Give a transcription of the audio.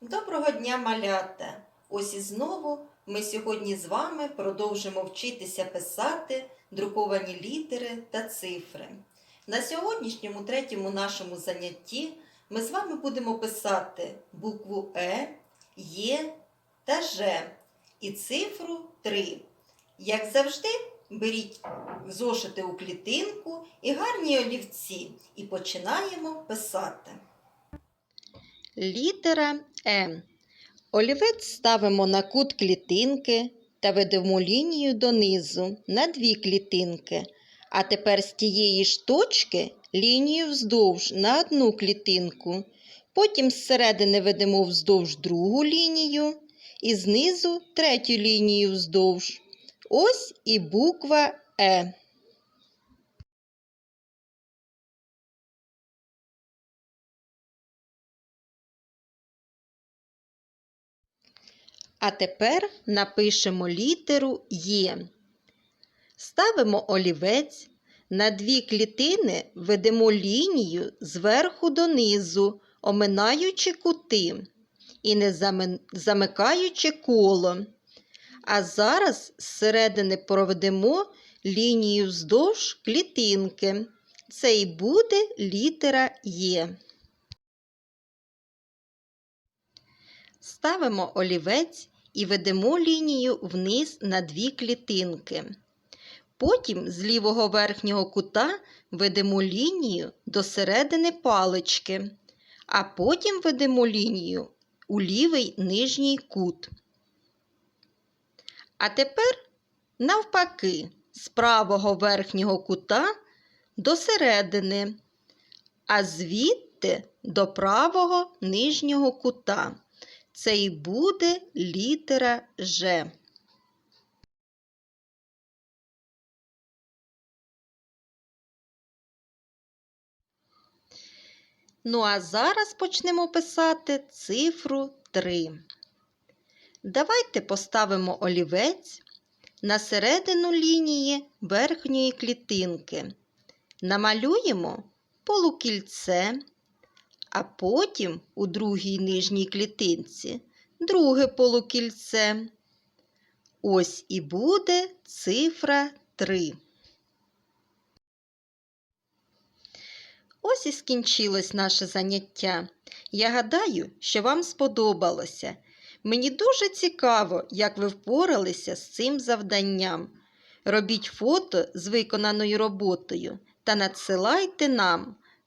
Доброго дня, малята! Ось і знову ми сьогодні з вами продовжимо вчитися писати друковані літери та цифри. На сьогоднішньому третьому нашому занятті ми з вами будемо писати букву Е, Є та Ж і цифру 3. Як завжди, беріть зошити у клітинку і гарні олівці і починаємо писати. Літера Е. Олівець ставимо на кут клітинки та ведемо лінію донизу на дві клітинки. А тепер з тієї ж точки лінію вздовж на одну клітинку. Потім зсередини ведемо вздовж другу лінію і знизу третю лінію вздовж. Ось і буква Е. А тепер напишемо літеру Є. Ставимо олівець. На дві клітини ведемо лінію зверху донизу, оминаючи кути і не замикаючи коло. А зараз зсередини проведемо лінію вздовж клітинки. Це і буде літера Є. Ставимо олівець і ведемо лінію вниз на дві клітинки. Потім з лівого верхнього кута ведемо лінію до середини палички, а потім ведемо лінію у лівий нижній кут. А тепер навпаки, з правого верхнього кута до середини, а звідти до правого нижнього кута. Це і буде літера Ж. Ну а зараз почнемо писати цифру 3. Давайте поставимо олівець на середину лінії верхньої клітинки. Намалюємо полукільце, а потім у другій нижній клітинці друге полукільце. Ось і буде цифра 3. Ось і скінчилось наше заняття. Я гадаю, що вам сподобалося. Мені дуже цікаво, як ви впоралися з цим завданням. Робіть фото з виконаною роботою та надсилайте нам.